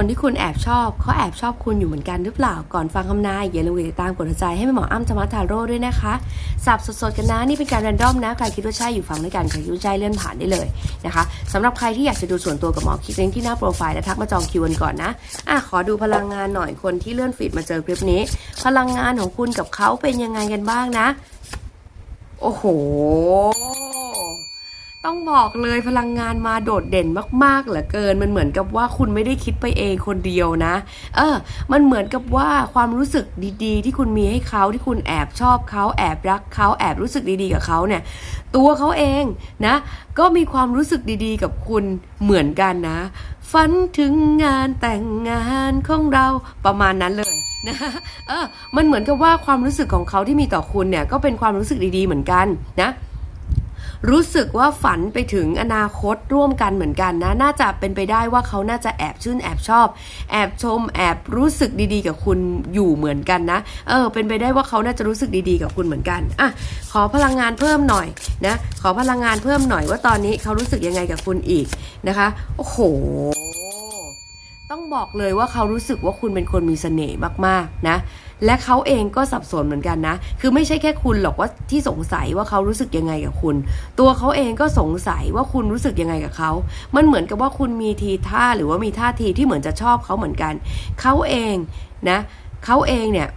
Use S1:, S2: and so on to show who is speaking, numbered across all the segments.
S1: คนที่คุณแอบชอบเขาแอบชอบคุณอยู่เหมือนกันหรือเปล่าก่อนฟังคำนายอย่าลืมกดติดตามกดหัวใจให้แม่หมออ้ำธรรมทาโร่ด้วยนะคะสับสดๆกันนะนี่เป็นการแรนดอมนะใครคิดว่าใช่อยู่ฟังด้วยกันใครคิดว่าใช่เลื่อนผ่านได้เลยนะคะสำหรับใครที่อยากจะดูส่วนตัวกับหมอคลิกลิงที่หน้าโปรไฟล์และทักมาจองคิวกันก่อนนะอะขอดูพลังงานหน่อยคนที่เลื่อนฟีดมาเจอคลิปนี้ พลังงานของคุณกับเขาเป็นยังไงกันบ้างนะ โอ้โห ต้องบอกเลยพลังงานมาโดดเด่นมากๆเหลือเกิน มันเหมือนกับว่าคุณไม่ได้คิดไปเองคนเดียวนะ เออ มันเหมือนกับว่าความรู้สึกดีๆ ที่คุณมีให้เขาที่คุณแอบชอบเขาแอบรักเขาแอบรู้สึกดีๆกับเขาเนี่ย ตัวเขาเองนะ ก็มีความรู้สึกดีๆ กับคุณเหมือนกันนะ ฝันถึงงานแต่งงานของเราประมาณนั้นเลยนะเออ มันเหมือนกับว่าความรู้สึกของเขาที่มีต่อคุณเนี่ยก็เป็นความรู้สึกดีๆเหมือนกันนะ รู้สึกว่าฝันไปถึงอนาคตร่วมกันเหมือนกันนะ น่าจะเป็นไปได้ว่าเขาน่าจะแอบชื่นแอบชอบ แอบชม แอบรู้สึกดีๆ กับคุณอยู่เหมือนกันนะ เออ เป็นไปได้ว่าเขาน่าจะรู้สึกดีๆ กับคุณเหมือนกัน อะ ขอพลังงานเพิ่มหน่อยนะ ขอพลังงานเพิ่มหน่อยว่าตอนนี้เขารู้สึกยังไงกับคุณอีกนะคะ โอ้โหต้อ บอกเลยว่าเขารู้สึกว่าคุณเป็นคนมีเสน่ห์มากๆนะ และเขาเองก็สับสนเหมือนกันนะ คือไม่ใช่แค่คุณหรอกว่าที่สงสัยว่าเขารู้สึกยังไงกับคุณ ตัวเขาเองก็สงสัยว่าคุณรู้สึกยังไงกับเขา มันเหมือนกับว่าคุณมีทีท่าหรือว่ามีท่าทีที่เหมือนจะชอบเขาเหมือนกัน เขาเองนะเขาเองเนี่ย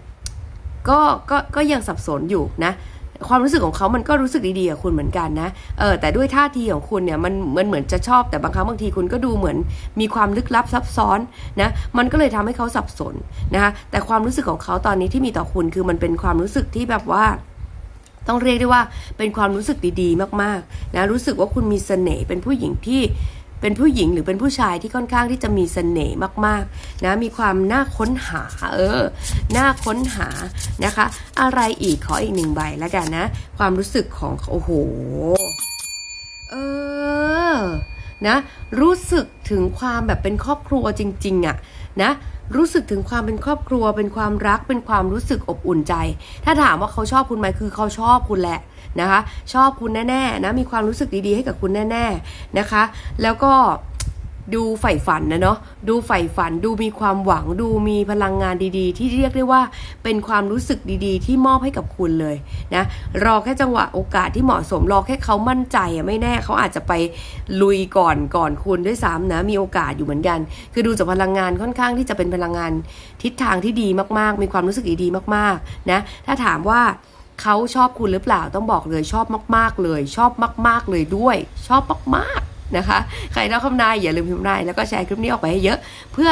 S1: ก็ก็ก็ยังสับสนอยู่นะ ความรู้สึกของเขามันก็รู้สึกดีๆกับคุณเหมือนกันนะเออแต่ด้วยท่าทีของคุณเนี่ยมันมันเหมือนจะชอบแต่บางครั้งบางทีคุณก็ดูเหมือนมีความลึกลับซับซ้อนนะมันก็เลยทำให้เขาสับสนนะคะแต่ความรู้สึกของเขาตอนนี้ที่มีต่อคุณคือมันเป็นความรู้สึกที่แบบว่าต้องเรียกได้ว่าเป็นความรู้สึกดีๆ มากๆนะรู้สึกว่าคุณมีเสน่ห์เป็นผู้หญิงที่ เป็นผู้หญิงหรือเป็นผู้ชายที่ค่อนข้างที่จะมีเสน่ห์มากๆนะมีความน่าค้นหาเออน่าค้นหานะคะ อะไรอีกขออีกหนึ่งใบแล้วกันนะ ความรู้สึกของโอ้โหเออนะรู้สึกถึงความแบบเป็นครอบครัวจริงๆอะนะรู้สึกถึงความเป็นครอบครัว เป็นความรักเป็นความรู้สึกอบอุ่นใจ ถ้าถามว่าเขาชอบคุณไหมคือเขาชอบคุณแหละ นะคะ ชอบคุณแน่ๆนะมีความรู้สึกดีๆให้กับคุณแน่ๆนะคะ แล้วก็ดูใฝ่ฝันนะเนาะดูใฝ่ฝันดูมีความหวังดูมีพลังงานดีๆ ที่เรียกได้ว่าเป็นความรู้สึกดีๆ ที่มอบให้กับคุณเลยนะรอแค่จังหวะโอกาสที่เหมาะสมรอแค่เขามั่นใจอะไม่แน่เขาอาจจะไปลุยก่อนก่อนคุณด้วยซ้ำนะมีโอกาสอยู่เหมือนกัน คือดูจากพลังงานค่อนข้างที่จะเป็นพลังงานทิศทางที่ดีมากๆ มีความรู้สึกดีๆมากๆนะถ้าถามว่า เขาชอบคุณหรือเปล่าต้องบอกเลยชอบมาก ๆ เลย ชอบมาก ๆ เลยด้วย ชอบมากๆนะคะ ใครนอกคำนายอย่าลืมพิมพ์นายแล้วก็แชร์คลิปนี้ออกไปให้เยอะเพื่อ